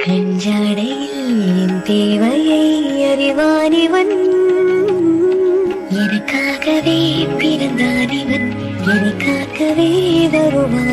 நெஞ்சடையில் என் தேவையை அறிவானிவன் எனக்காகவே பிறந்தானிவன் எனக்காகவே வருவான்